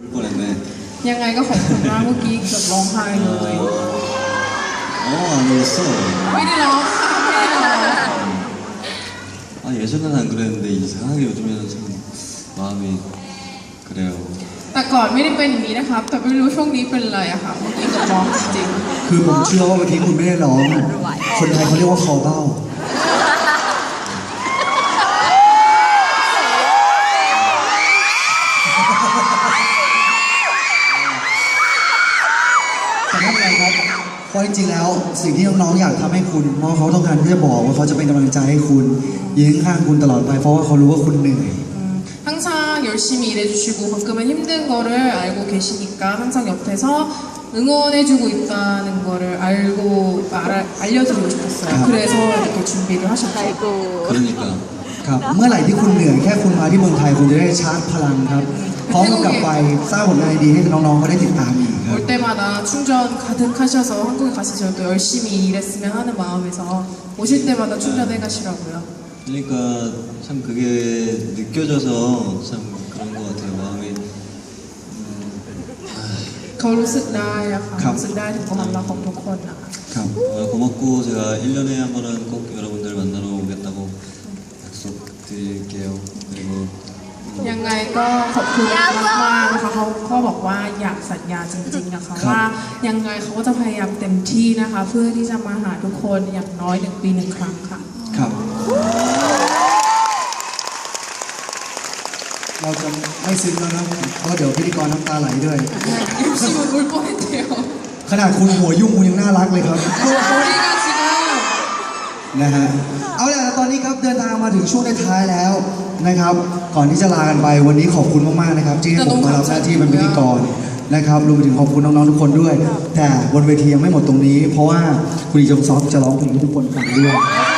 울 뻔했네. ยังไงก็ขอบคุณมากเมื่อกี้เกือบร้องไห้เลย 어, 안 울었어. ไม่ได้ร้องค่ะไม่ได้ร้อง 아, 예전에는 안 그랬는데 이상하게 요즘에는 참 마음이 그래요. แต่ก่อนไม่ได้เป็นอย่างนี้นะครับ แต่ไม่รู้ช่วงนี้เป็นอะไรอะค่ะเมื่อกี้เกือบร้องจริง คือผมเชื่อว่าเมื่อกี้คุณไม่ได้ร้อง คนไทยเขาเรียกว่าคอเบ้า แ ต่ไม่เป็นไรครับ เพราะจริงๆ แล้วสิ่งที่น้องๆ อยากทำให้คุณเพราะเขาต้องการที่จะบอกว่าเขาจะเป็นกำลังใจให้คุณยืนข้างๆคุณตลอดไป เพราะว่าเขารู้ว่าคุณเหนื่อย 음, 항상 열심히 일해주시고 가끔은 힘든 거를 알고 계시니까 항상 옆에서 응원해주고 있다는 거를 알고 알아, 알려드리고 싶었어요. 아. 그래서 이렇게 준비를 하셨죠. 그러니까 ครับ เมื่อไหร่ที่คุณเหนื่อยแค่คุณมาที่เมืองไทยคุณจะได้ชาร์จพลังครับ พร้อมกับกลับไปสร้างผลงานดีๆให้น้องๆเขาได้ติดตามอีกครับ 올 때마다 충전 가득하셔서 한국에 가시죠. 또 열심히 일했으면 하는 마음에서 오실 때마다 충전해 가시라고요. 그러니까 참 그게 느껴져서 참 그런 것 같아요. 마음이 음, เขารู้สึกได้อะค่ะ ครับ รู้สึกได้ถึงความรักของทุกคนนะคะ ครับ 정말 고맙고 제가 1년에 한 번은 꼭 여러분들 만나러 오겠다고 약속드릴게요. 그리고 음, ยังไงก็ขอบคุณมากๆานะคะเขาก็บอกว่าอยากสัญญาจริงๆนะคะว่ายังไงเขาก็จะพยายามเต็มที่นะคะ เพื่อที่จะมาหาทุกคนอย่างน้อยหนึ่งปีหนึ่งครั้งค่ะ ครับ เราจะไม่ซึ้งแล้วนะเพราะเดี๋ยวพิธีกรน้ำตาไหลด้วย MC มันอุ้ยโปรยเดียวขนาดคุณหัวยุ่งคุณยังน่ารักเลยครับ นะฮะเอาล่ะตอนนี้ครับเดินทางมาถึงช่วงท้ายๆแล้วนะครับ ก่อนที่จะลากันไปวันนี้ขอบคุณมากๆนะครับ ที่ให้ผมมารับหน้าที่เป็นพิธีกรนะครับรวมไปถึงขอบคุณน้องๆทุกคนด้วย แต่บนเวทียังไม่หมดตรงนี้ เพราะว่าคุณอีจงซอฟจะร้องเพลงให้ทุกคนฟังด้วย 아,